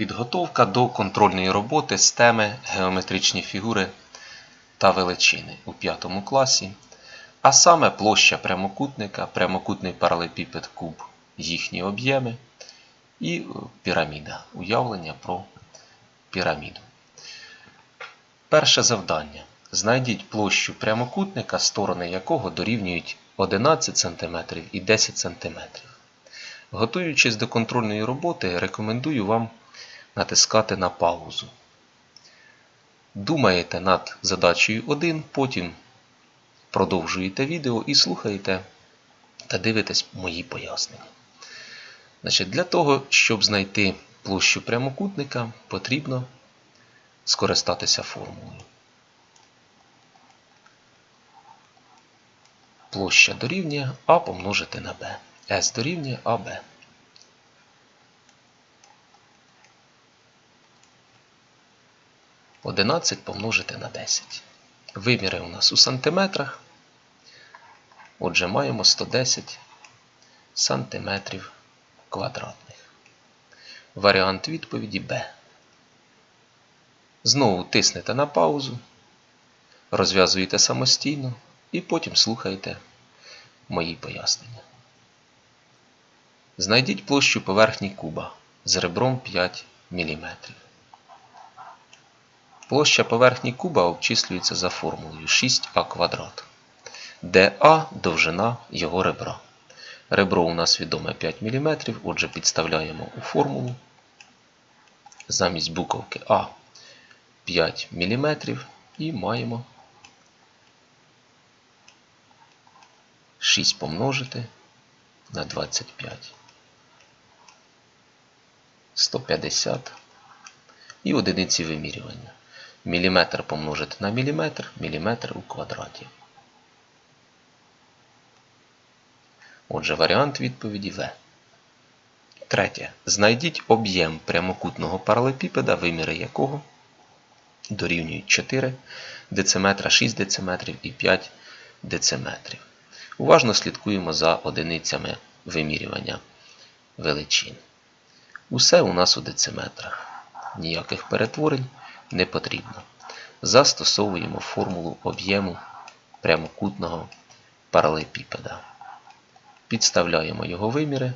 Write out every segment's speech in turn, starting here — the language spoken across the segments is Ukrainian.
Підготовка до контрольної роботи з теми геометричні фігури та величини у 5 класі, а саме площа прямокутника, прямокутний паралепіпед куб, їхні об'єми і е, піраміда. Уявлення про піраміду. Перше завдання. Знайдіть площу прямокутника, сторони якого дорівнюють 11 см і 10 см. Готуючись до контрольної роботи, рекомендую вам натискати на паузу. Думаєте над задачею 1, потім продовжуєте відео і слухаєте та дивитесь мої пояснення. Значить, Для того, щоб знайти площу прямокутника, потрібно скористатися формулою. Площа дорівнює А помножити на Б. С дорівнює АБ. Одинадцять помножити на 10. Виміри у нас у сантиметрах. Отже, маємо 110 сантиметрів квадратних. Варіант відповіді Б. Знову тиснете на паузу, розв'язуєте самостійно і потім слухаєте мої пояснення. Знайдіть площу поверхні куба з ребром 5 мм. Площа поверхні куба обчислюється за формулою 6а квадрат, де А довжина його ребра. Ребро у нас відоме 5 мм, отже підставляємо у формулу. Замість буковки А 5 мм і маємо 6 помножити на 25. 150 і одиниці вимірювання. Міліметр помножити на міліметр, міліметр у квадраті. Отже, варіант відповіді В. Третє. Знайдіть об'єм прямокутного паралепіпеда, виміри якого дорівнюють 4 дециметра, 6 дециметрів і 5 дециметрів. Уважно слідкуємо за одиницями вимірювання величин. Усе у нас у дециметрах. Ніяких перетворень не потрібно. Застосовуємо формулу об'єму прямокутного паралепіпеда. Підставляємо його виміри.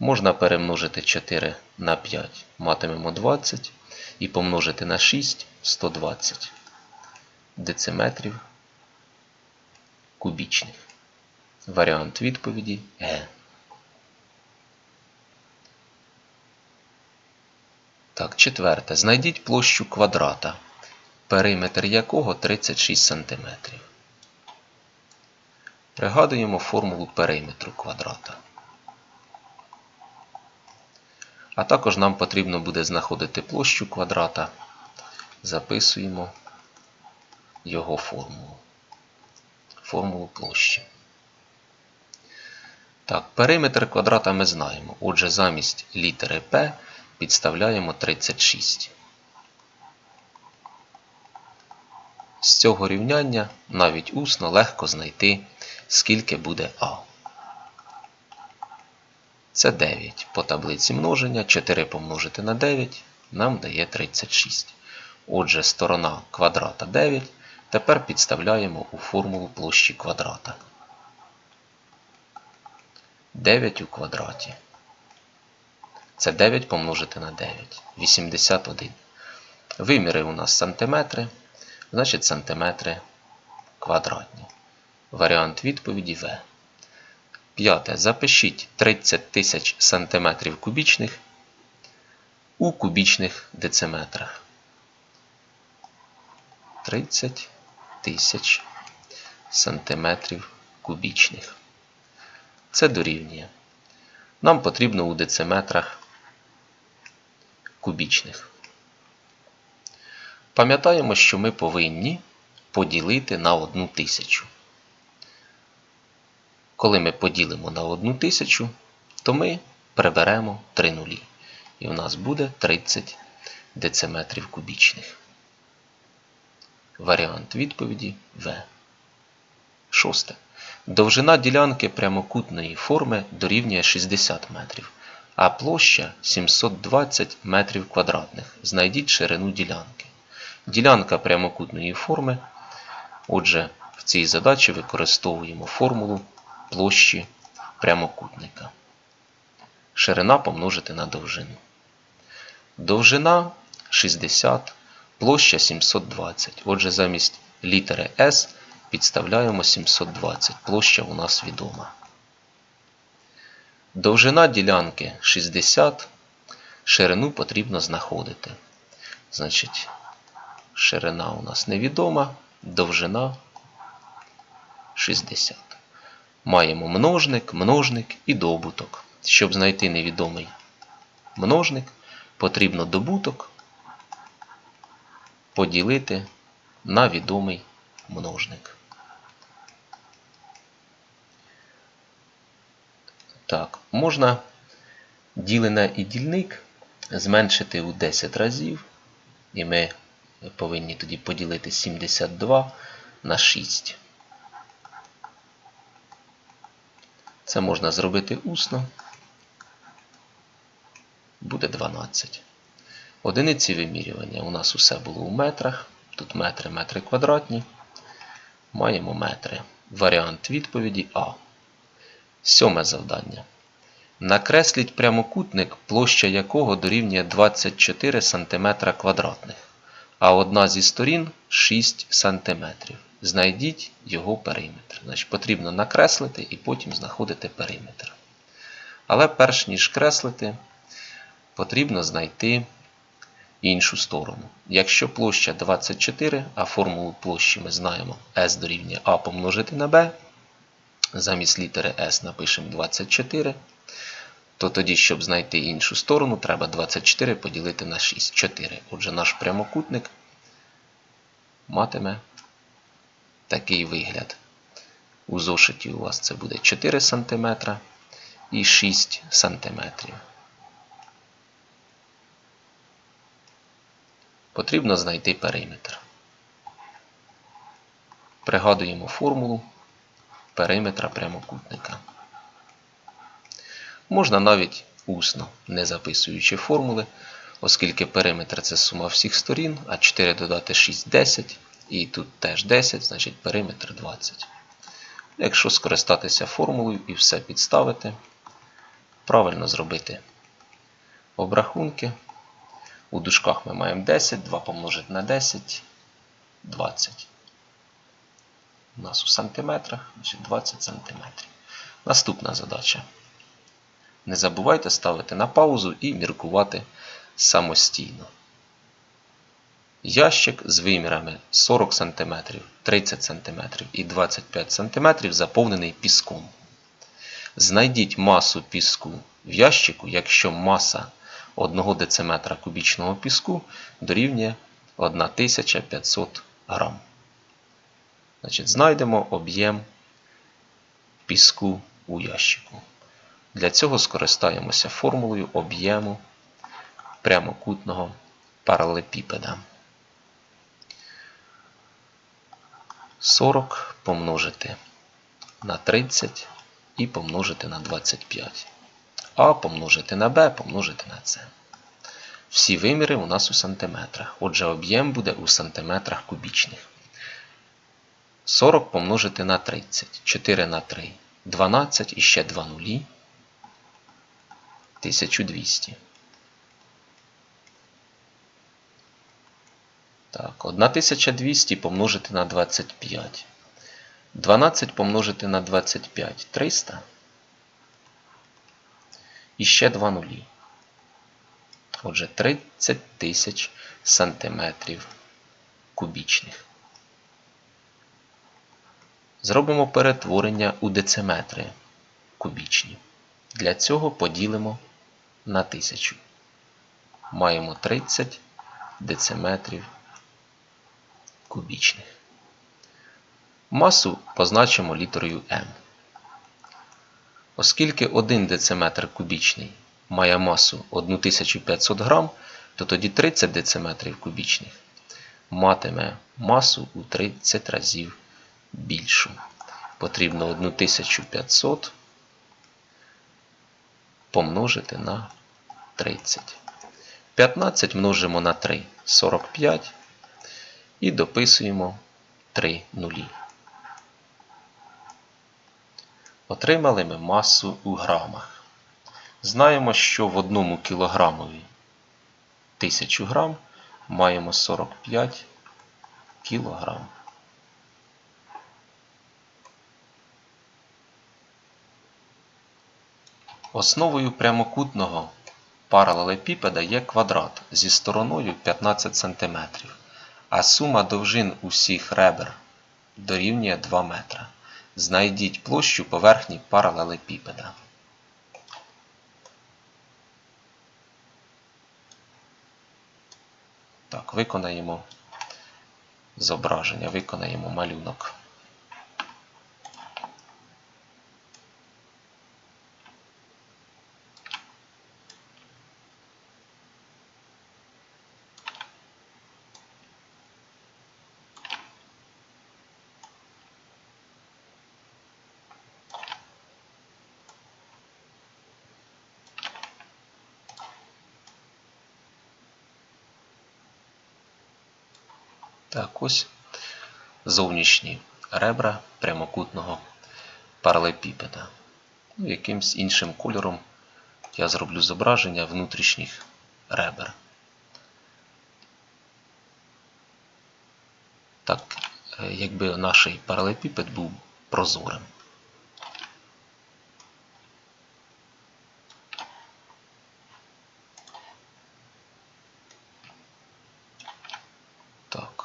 Можна перемножити 4 на 5, матимемо 20 і помножити на 6 120 дециметрів кубічних. Варіант відповіді Г. Так, четверте. Знайдіть площу квадрата, периметр якого 36 см. Пригадуємо формулу периметру квадрата. А також нам потрібно буде знаходити площу квадрата. Записуємо його формулу. Формулу площі. Так, периметр квадрата ми знаємо. Отже, замість літери P підставляємо 36. З цього рівняння навіть усно легко знайти, скільки буде А. Це 9. По таблиці множення 4 помножити на 9 нам дає 36. Отже, сторона квадрата 9. Тепер підставляємо у формулу площі квадрата. 9 у квадраті. Це 9 помножити на 9. 81. Виміри у нас сантиметри, значить сантиметри квадратні. Варіант відповіді В. П'яте. Запишіть 30 тисяч сантиметрів кубічних у кубічних дециметрах. 30 тисяч сантиметрів кубічних. Це дорівнює. Нам потрібно у дециметрах кубічних. Пам'ятаємо, що ми повинні поділити на одну тисячу. Коли ми поділимо на одну тисячу, то ми приберемо 3 нулі. І у нас буде 30 дециметрів кубічних. Варіант відповіді В. Шосте. Довжина ділянки прямокутної форми дорівнює 60 метрів, а площа 720 метрів квадратних. Знайдіть ширину ділянки. Ділянка прямокутної форми. Отже, в цій задачі використовуємо формулу площі прямокутника. Ширина помножити на довжину. Довжина 60, площа 720. Отже, замість літери S підставляємо 720. Площа у нас відома. Довжина ділянки 60. Ширину потрібно знаходити. Значить, ширина у нас невідома, довжина 60. Маємо множник, множник і добуток. Щоб знайти невідомий множник, потрібно добуток поділити на відомий множник. Так, можна ділене і дільник зменшити у 10 разів, і ми повинні тоді поділити 72 на 6. Це можна зробити усно. Буде 12. Одиниці вимірювання. У нас усе було у метрах. Тут метри, метри квадратні. Маємо метри. Варіант відповіді А. Сьоме завдання. Накресліть прямокутник, площа якого дорівнює 24 см квадратних, а одна зі сторін 6 см. Знайдіть його периметр. Значить, Потрібно накреслити і потім знаходити периметр. Але перш ніж креслити, потрібно знайти іншу сторону. Якщо площа 24, а формулу площі ми знаємо S дорівнює А помножити на B, замість літери S напишемо 24, то тоді, щоб знайти іншу сторону, треба 24 поділити на 6. 4. Отже, наш прямокутник матиме такий вигляд. У зошиті у вас це буде 4 см і 6 см. Потрібно знайти периметр. Пригадуємо формулу периметра прямокутника. Можна навіть усно, не записуючи формули, оскільки периметр це сума всіх сторін, а 4 додати 6 10, і тут теж 10, значить периметр 20. Якщо скористатися формулою і все підставити, правильно зробити обрахунки. У дужках ми маємо 10, 2 помножити на 10, 20. У нас у сантиметрах, значить 20 сантиметрів. Наступна задача. Не забувайте ставити на паузу і міркувати самостійно. Ящик з вимірами 40 см, 30 см і 25 см заповнений піском. Знайдіть масу піску в ящику, якщо маса 1 дециметра кубічного піску дорівнює 1500 грам. Значить, Знайдемо об'єм піску у ящику. Для цього скористаємося формулою об'єму прямокутного паралепіпеда. 40 помножити на 30 і помножити на 25. А помножити на Б помножити на С. Всі виміри у нас у сантиметрах. Отже, об'єм буде у сантиметрах кубічних. 40 помножити на 30. 4 на 3. 12 і ще 2 нулі. 1200. Так, 1200 помножити на 25. 12 помножити на 25 300. І ще 2 нулі. Отже, 30 тисяч сантиметрів кубічних. Зробимо перетворення у дециметри кубічні. Для цього поділимо на 1000. Маємо 30 дециметрів кубічних. Масу позначимо літерою М. Оскільки 1 дециметр кубічний має масу 1500 грам, то тоді 30 дециметрів кубічних матиме масу у 30 разів більшу. потрібно 1500 помножити на 30. 15 множимо на 3 45 і дописуємо 3 нулі. Отримали ми масу у грамах. Знаємо, що в одному кілограмові 1000 грам маємо 45 кілограм. Основою прямокутного паралелепіпеда є квадрат зі стороною 15 см, а сума довжин усіх ребер дорівнює 2 метра. Знайдіть площу поверхні паралелепіпеда. Так, виконаємо зображення, виконаємо малюнок. Так, ось зовнішні ребра прямокутного паралепіпеда. Ну, якимсь іншим кольором я зроблю зображення внутрішніх ребер. Так, е, якби наш паралепіпед був прозорим. Так.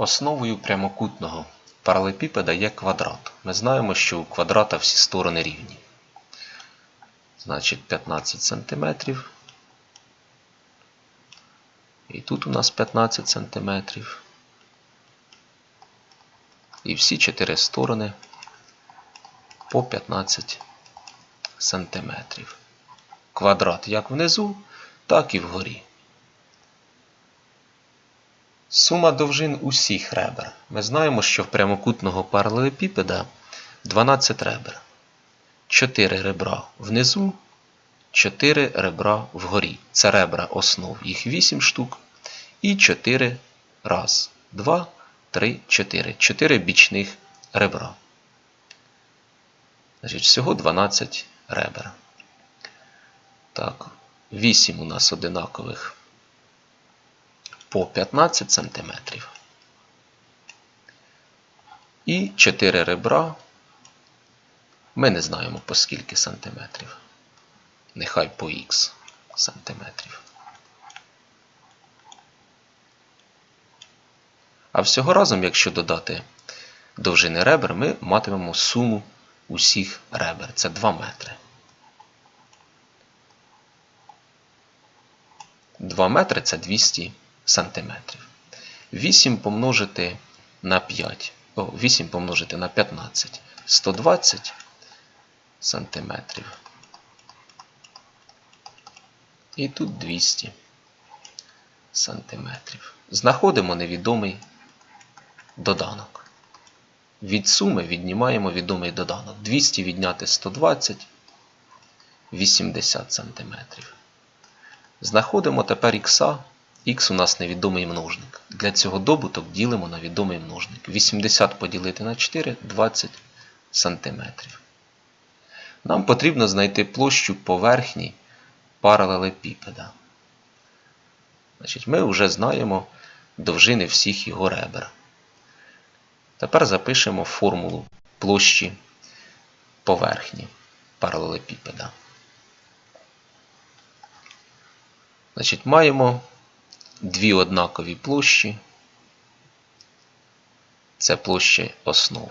Основою прямокутного паралепіпеда є квадрат. Ми знаємо, що у квадрата всі сторони рівні. Значить 15 см. І тут у нас 15 см. І всі чотири сторони по 15 см. Квадрат як внизу, так і вгорі. Сума довжин усіх ребер. Ми знаємо, що в прямокутного паралелепіпеда 12 ребер. 4 ребра внизу, 4 ребра вгорі. Це ребра основ, їх 8 штук. І 4 раз, 2, 3, 4. 4 бічних ребра. Значить, всього 12 ребер. Так, 8 у нас одинакових по 15 см. І 4 ребра. Ми не знаємо по скільки сантиметрів. Нехай по х сантиметрів. А всього разом, якщо додати довжини ребер, ми матимемо суму усіх ребер. Це 2 метри. 2 метри це 200 сантиметрів. 8 помножити на 5. О, 8 помножити на 15. 120 сантиметрів. І тут 200 сантиметрів. Знаходимо невідомий доданок. Від суми віднімаємо відомий доданок. 200 відняти 120 80 сантиметрів. Знаходимо тепер х. Х у нас невідомий множник. Для цього добуток ділимо на відомий множник. 80 поділити на 4 20 сантиметрів. Нам потрібно знайти площу поверхні паралелепіпеда. Значить, Ми вже знаємо довжини всіх його ребер. Тепер запишемо формулу площі поверхні паралелепіпеда. Значить, маємо дві однакові площі. Це площа основ.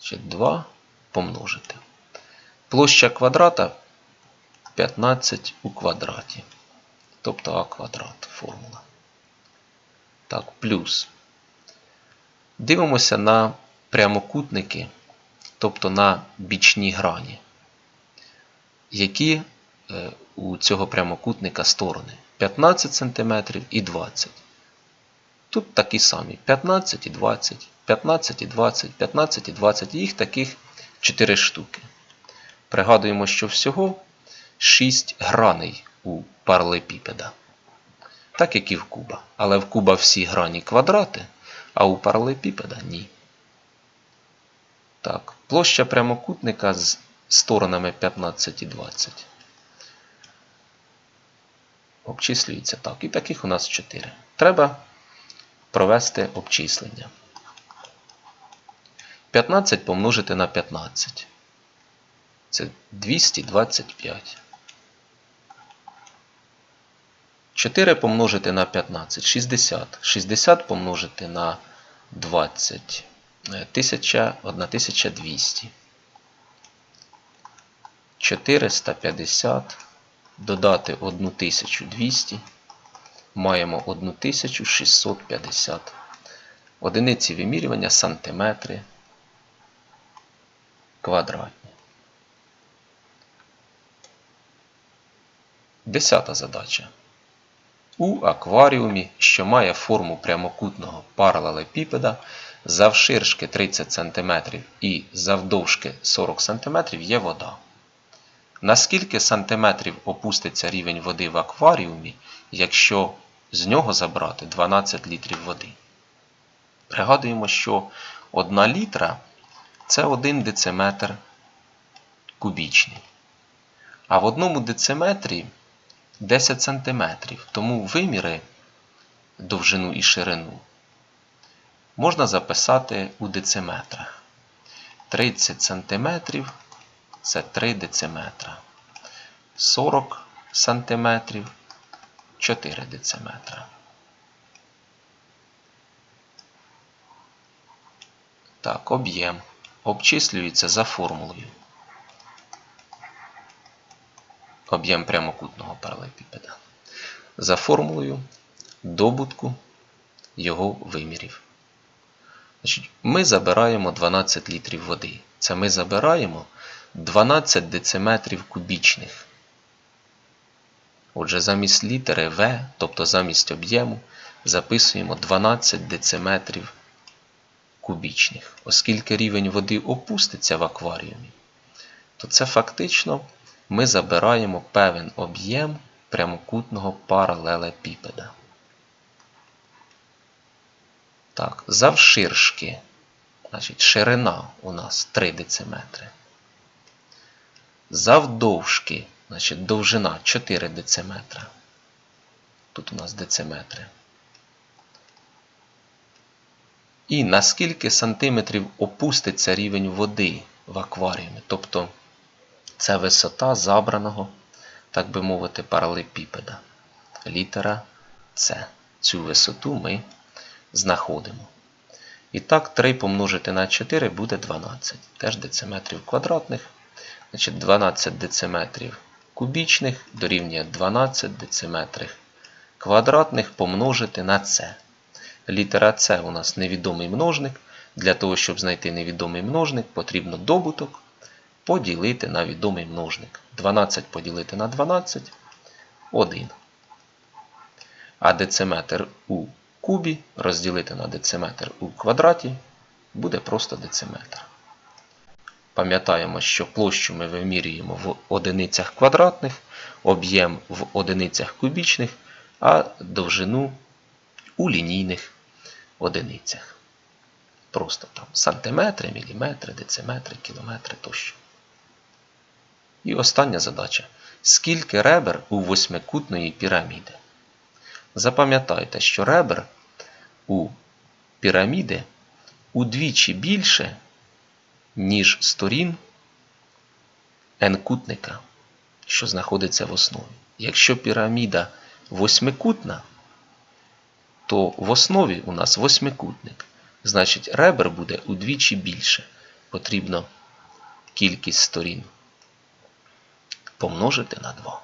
Значить, 2 помножити. Площа квадрата 15 у квадраті. Тобто А квадрат формула. Так, плюс. Дивимося на прямокутники, тобто на бічні грані. Які е, у цього прямокутника сторони? 15 см і 20 Тут такі самі 15 і 20, 15 і 20, 15 і 20. Їх таких 4 штуки. Пригадуємо, що всього 6 граней у паралепіпеда. Так як і в куба. Але в куба всі грані квадрати, а у паралепіпеда ні. Так, площа прямокутника з сторонами 15 і 20. Обчислюється так. І таких у нас 4. Треба провести обчислення. 15 помножити на 15. Це 225. 4 помножити на 15 60. 60 помножити на 20. 1000, 1200. 450. Додати 1200. Маємо 1650. Одиниці вимірювання сантиметри квадратні. Десята задача. У акваріумі, що має форму прямокутного паралелепіпеда, завширшки 30 см і завдовжки 40 см є вода. Наскільки сантиметрів опуститься рівень води в акваріумі, якщо з нього забрати 12 літрів води? Пригадуємо, що 1 літра це 1 дециметр кубічний. А в одному дециметрі 10 см, тому виміри довжину і ширину можна записати у дециметрах. 30 см це 3 дециметра. 40 см 4 дециметра. Так, об'єм обчислюється за формулою. Об'єм прямокутного паралепіпеда. За формулою добутку його вимірів. Ми забираємо 12 літрів води. Це ми забираємо 12 дециметрів кубічних. Отже, замість літери В, тобто замість об'єму, записуємо 12 дециметрів кубічних. Оскільки рівень води опуститься в акваріумі, то це фактично ми забираємо певен об'єм прямокутного паралелепіпеда. Так, завширшки, значить, ширина у нас 3 дециметри. Завдовжки, значить, довжина 4 дециметра. Тут у нас дециметри. І наскільки сантиметрів опуститься рівень води в акваріумі. Тобто це висота забраного, так би мовити, паралепіпеда. Літера С. Цю висоту ми знаходимо. І так, 3 помножити на 4 буде 12. Теж дециметрів квадратних. Значить, 12 дециметрів кубічних дорівнює 12 дециметрів квадратних помножити на С. Літера С у нас невідомий множник. Для того, щоб знайти невідомий множник, потрібно добуток поділити на відомий множник. 12 поділити на 12 1. А дециметр у кубі розділити на дециметр у квадраті буде просто дециметр. Пам'ятаємо, що площу ми вимірюємо в одиницях квадратних, об'єм в одиницях кубічних, а довжину у лінійних одиницях. Просто там сантиметри, міліметри, дециметри, кілометри тощо. І остання задача. Скільки ребер у восьмикутної піраміди? Запам'ятайте, що ребер у піраміди удвічі більше, ніж сторін n-кутника, що знаходиться в основі. Якщо піраміда восьмикутна, то в основі у нас восьмикутник. Значить, ребер буде удвічі більше. Потрібно кількість сторін помножити на 2.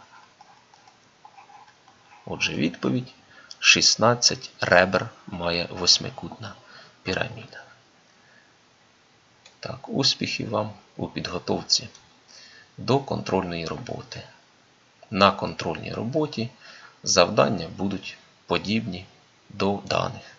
Отже, відповідь 16 ребер має восьмикутна піраміда. Так, успіхів вам у підготовці до контрольної роботи. На контрольній роботі завдання будуть подібні до даних.